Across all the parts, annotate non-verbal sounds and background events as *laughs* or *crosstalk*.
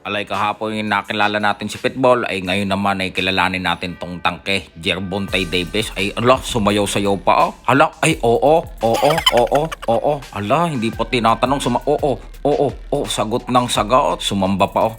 Alay kahapon yung nakilala natin si Pitbull ay ngayon naman ay kilalanin natin tong tangke Jerbontay Davis ay ala sumayaw-sayaw pa oh. Ala ay oo oo oo oo ala hindi po tinatanong suma oo oo oo sagot ng sagot sumamba pa oh.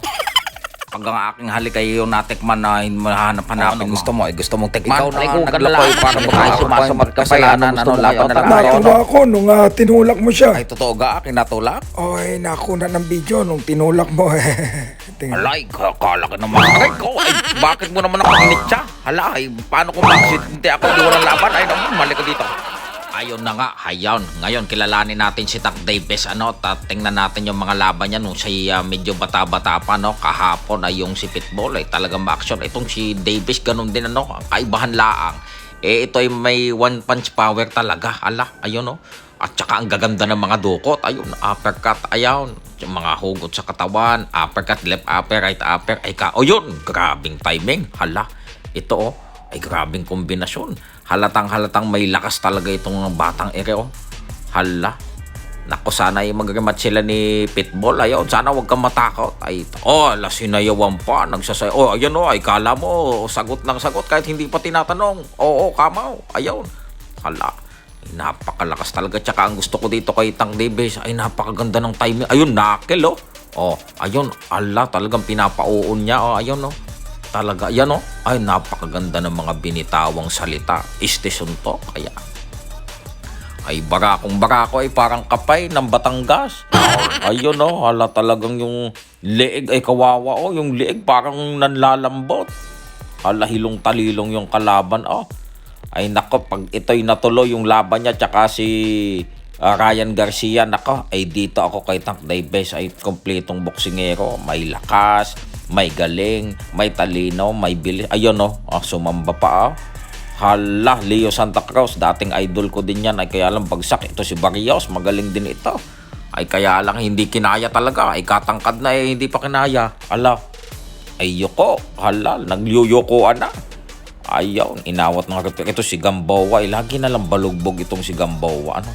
Pag ang aking halik ay yung natikman na mahanap hanapin Ano gusto mo? Eh, gusto mong tek Man, ikaw na kung ka na naglakoy lang. para Ay, makain sumasamat ka sa kasalanan, ano, gusto mo laban ngayon na. Natuwa ako nung ah, tinulak mo siya. Ay, totoo ga, kinatulak? Ay, nakuna ng video nung tinulak mo. *laughs* Tingnan. Alay, kakala ka naman. Aray ko, ay, bakit mo naman ako initsa? Hala, ay, paano kung bakit hindi ako di walang laban? Ay, naman, mali ka dito. Ayun na nga, hayon. Ngayon, kilalanin natin si Tak Davis. Ano, ta- tingnan natin yung mga laban niya nung siya medyo bata-bata pa, no? Kahapon ay yung si Pitbull ay talagang action. Itong si Davis, ganun din, ano? Kaibahan laang. Eh, ito ay may one punch power talaga. Ala, ayun, no? At saka ang gaganda ng mga dukot. Ayun, uppercut, ayun. Yung mga hugot sa katawan, uppercut, left upper, right upper. Ay ka, o yun, grabing timing. Hala, ito oh, ay grabing kombinasyon. Halatang halatang may lakas talaga itong batang ere oh. Hala. Nako sana ay mag-rematch sila ni Pitbull. Ayun, sana wag kang matakot. Ay, oh, ala sinayawan pa. Nagsasay. Oh, ayun oh, ay kala mo sagot ng sagot kahit hindi pa tinatanong. Oo, kamaw. Ayun. Hala. Napakalakas talaga. Tsaka ang gusto ko dito kay Tang Davis ay napakaganda ng timing. Ayun, knuckle oh. Oh, ayun. Ala, talagang pinapauon niya. Oh, ayun oh. Talaga, yan oh. Ay, napakaganda ng mga binitawang salita. Istisyon to. Kaya, ay barakong barako ay parang kapay ng Batangas. Ayun oh, hala talagang yung leeg ay kawawa oh, yung leeg parang nanlalambot. Hala hilong talilong yung kalaban oh. Ay nako, pag ito'y natuloy yung laban niya tsaka si ah, Ryan Garcia, nako, ay dito ako kay Tank Davis ay kompletong boksingero. May lakas, may galing, may talino, may bilis. Ayun oh, ah, sumamba pa oh. Hala, Leo Santa Cruz, dating idol ko din yan. Ay kaya lang bagsak. Ito si Barrios, magaling din ito. Ay kaya lang hindi kinaya talaga. Ay katangkad na eh, hindi pa kinaya. Ala, ay yoko. Hala, nagyuyokoan na. Ayaw, inawat ng repair. Ito si Gamboa. Ay lagi na lang balugbog itong si Gamboa. Ano?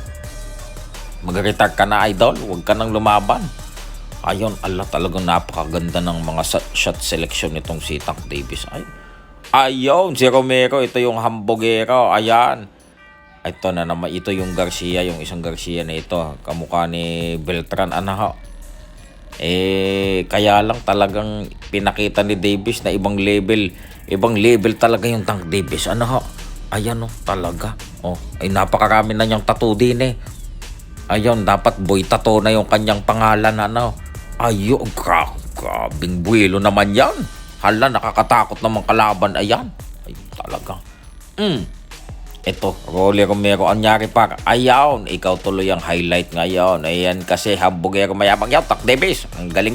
Mag-retire ka na, idol. Huwag ka nang lumaban. Ayun, ala talagang napakaganda ng mga shot selection nitong si Tank Davis. Ay, ayun, si Romero, ito yung hambogero. Ayan. Ito na naman, ito yung Garcia, yung isang Garcia na ito. Kamukha ni Beltran. Ano? Eh, kaya lang talagang pinakita ni Davis na ibang level. Ibang level talaga yung Tank Davis. Ano ho? Ayan oh, talaga. Oh, ay napakarami na niyang tattoo din eh. Ayun, dapat boy tato na yung kanyang pangalan, ano. Ayun, gra grabing buwelo naman yan. Hala, nakakatakot namang kalaban, ayan. Ay, talaga. Mm. Ito, Rolly Romero, anyari par. Ayaw, ikaw tuloy ang highlight ngayon. Ayan, kasi hambugero mayabang yaw, Tak Davis. Ang galing ba?